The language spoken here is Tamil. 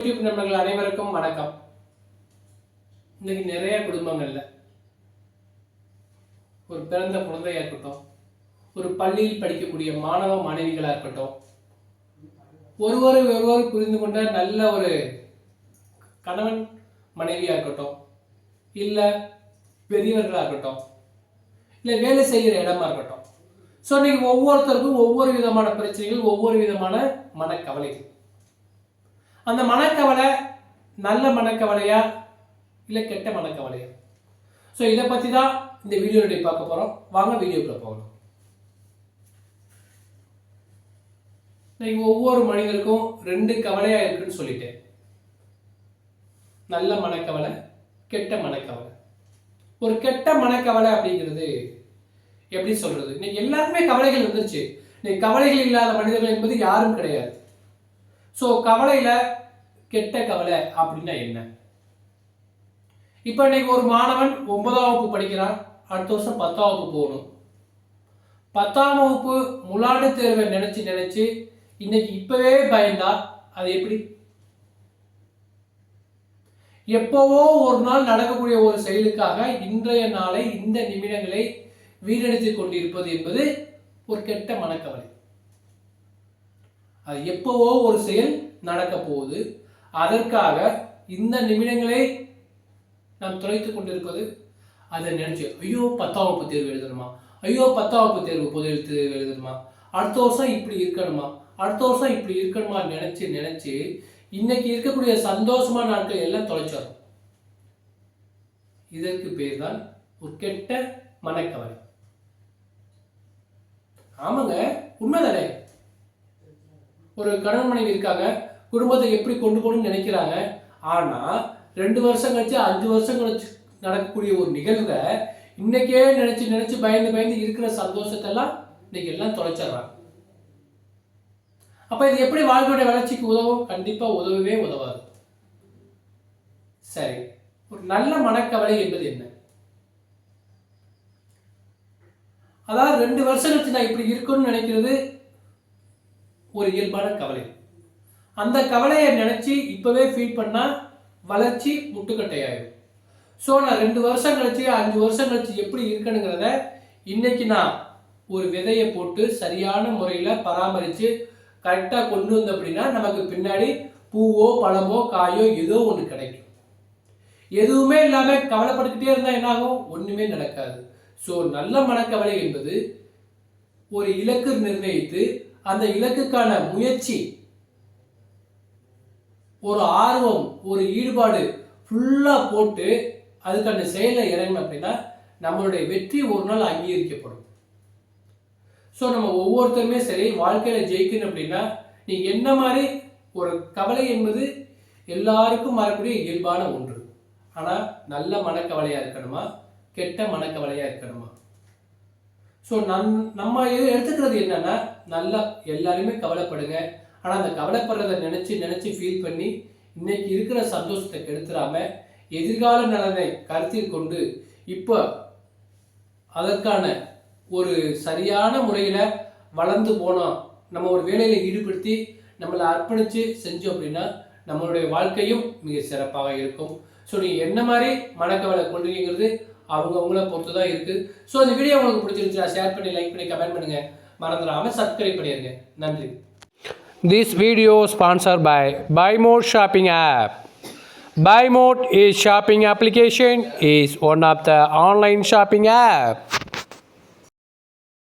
யூடியூப் நண்பர்கள் அனைவருக்கும் வணக்கம். இன்னைக்கு நிறைய குடும்பங்கள்ல ஒரு பிறந்த குழந்தையா இருக்கட்டும் ஒரு பள்ளியில் படிக்கக்கூடிய மாணவ மாணவிகளா இருக்கட்டும் ஒருவரை ஒருவர் புரிந்து கொண்ட நல்ல ஒரு கணவன் மனைவியா இருக்கட்டும் இல்ல பெரியவர்களா இருக்கட்டும் இல்ல வேலை செய்கிற இடமா இருக்கட்டும். ஸோ இன்னைக்கு ஒவ்வொருத்தருக்கும் ஒவ்வொரு விதமான பிரச்சனைகள் ஒவ்வொரு விதமான மனக்கவலைகள். அந்த மனக்கவலை நல்ல மனக்கவலையா இல்லை கெட்ட மனக்கவலையா? ஸோ இதை பற்றி தான் இந்த வீடியோவில் பார்க்க போகிறோம் வாங்க வீடியோக்குள்ளே போகணும் இன்னைக்கு ஒவ்வொரு மனிதருக்கும் ரெண்டு கவலையாக இருக்குன்னு சொல்லிட்டேன். நல்ல மனக்கவலை கெட்ட மனக்கவலை. ஒரு கெட்ட மனக்கவலை அப்படிங்கிறது எப்படி சொல்றது? இன்னைக்கு எல்லாருமே கவலைகள் வந்துருச்சு. இன்னைக்கு கவலைகள் இல்லாத மனிதர்கள் என்பது யாரும் கிடையாது. ஸோ கவலையில் கெட்ட கவலை அப்படின்னா என்ன? இப்போ இன்னைக்கு ஒரு மாணவன் ஒன்பதாம் வகுப்பு படிக்கிறான் அடுத்த வருஷம் பத்தாம் வகுப்பு போகணும். பத்தாம் வகுப்பு முலாண்டு தேர்வை நினச்சி நினச்சி இன்னைக்கு இப்போவே பயந்தா அது எப்படி? எப்போவோ ஒரு நாள் நடக்கக்கூடிய ஒரு செயலுக்காக இன்றைய நாளை இந்த நிமிடங்களை வீணடித்துக் கொண்டிருப்பது என்பது ஒரு கெட்ட மனக்கவலை. எப்போவோ ஒரு செயல் நடக்க போகுது. அதற்காக இந்த நிமிடங்களை நாம் தொலைத்துக் கொண்டிருப்பது அதை நினைச்சு ஐயோ பத்தாம் வகுப்பு தேர்வு எழுதணுமா? ஐயோ பத்தாம் வகுப்பு தேர்வு பொது எழுத்து தேர்வு எழுதணுமா? அடுத்த வருஷம் இப்படி இருக்கணுமா? அடுத்த வருஷம் இப்படி இருக்கணுமா? நினைச்சு நினைச்சு இன்னைக்கு இருக்கக்கூடிய சந்தோஷமான நாட்கள் எல்லாம் தொலைச்சிடும் இதற்கு பேர் தான் ஒரு கெட்ட மனக்கவலை. ஆமாங்க உண்மைதானே? ஒரு கணவன் மனைவி இருக்காங்க குடும்பத்தை எப்படி கொண்டு போகணும்னு நினைக்கிறாங்க. ஆனால் ரெண்டு வருஷம் கழிச்சு அஞ்சு வருஷம் கழிச்சு நடக்கக்கூடிய ஒரு நிகழ்வை இன்னைக்கே நினைச்சு நினைச்சு பயந்து பயந்து இருக்கிற சந்தோஷத்தெல்லாம் இன்னைக்கு எல்லாம் தொலைச்சிடுறாங்க. அப்ப இது எப்படி வாழ்க்கையுடைய வளர்ச்சிக்கு உதவும்? கண்டிப்பா உதவவே உதவாது. சரி ஒரு நல்ல மனக்கவலை என்பது என்ன? அதாவது ரெண்டு வருஷம் கழிச்சு நான் இப்படி இருக்கணும்னு நினைக்கிறது ஒரு இயல்பான கவலை. அந்த கவலையை நினைச்சு இப்பவே ஃபீல் பண்ணால் வளர்ச்சி முட்டுக்கட்டையாயிடும் ஸோ நான் ரெண்டு வருஷம் கழிச்சு அஞ்சு வருஷம் கழிச்சு எப்படி இருக்கணுங்கிறத இன்னைக்கு நான் ஒரு விதையை போட்டு சரியான முறையில் பராமரித்து கரெக்டாக கொண்டு வந்த அப்படின்னா நமக்கு பின்னாடி பூவோ பழமோ காயோ ஏதோ ஒன்று கிடைக்கும். எதுவுமே இல்லாமல் கவலைப்பட்டுக்கிட்டே இருந்தால் என்ன ஆகும்? ஒன்றுமே நடக்காது. ஸோ நல்ல மனக்கவலை என்பது ஒரு இலக்கு நிர்ணயித்து அந்த இலக்குக்கான முயற்சி ஒரு ஆர்வம் ஒரு ஈடுபாடு ஃபுல்லாக போட்டு அதுக்கான செயலை இறங்கணும் அப்படின்னா நம்மளுடைய வெற்றி ஒரு நாள் அங்கீகரிக்கப்படும். ஸோ நம்ம ஒவ்வொருத்தருமே சரி வாழ்க்கையில் ஜெயிக்கணும் அப்படின்னா நீ என்ன மாதிரி ஒரு கவலை என்பது எல்லாருக்கும் வரக்கூடிய இயல்பான ஒன்று. ஆனால் நல்ல மனக்கவலையாக இருக்கணுமா? கெட்ட மனக்கவலையாக இருக்கணுமா? ஸோ நம் நம்ம இது எடுத்துக்கிறது என்னன்னா நல்லா எல்லாருமே கவலைப்படுங்க. ஆனால் அந்த கவலைப்படுறத நினச்சி நினச்சி ஃபீல் பண்ணி இன்னைக்கு இருக்கிற சந்தோஷத்தை கெடுத்துடாம எதிர்கால நலனை கருத்தில் கொண்டு இப்போ அதற்கான ஒரு சரியான முறையில் வளர்ந்து போனோம் நம்ம ஒரு வேலையில் ஈடுபடுத்தி நம்மளை அர்ப்பணித்து செஞ்சோம் அப்படின்னா நம்மளுடைய வாழ்க்கையும் மிக சிறப்பாக இருக்கும். ஸோ நீங்கள் என்ன மாதிரி மனக்கவலை கொண்டீங்கிறது அவங்க அவங்கள பொறுத்து தான் இருக்குது ஸோ இந்த வீடியோ உங்களுக்கு பிடிச்சிருந்துச்சா ஷேர் பண்ணி லைக் பண்ணி கமெண்ட் பண்ணுங்கள் மறந்துடாமல் சப்ஸ்கிரைப் பண்ணிடுங்க நன்றி This video sponsored by Buy Mode Shopping app. Buy Mode is shopping application is one of the online shopping app.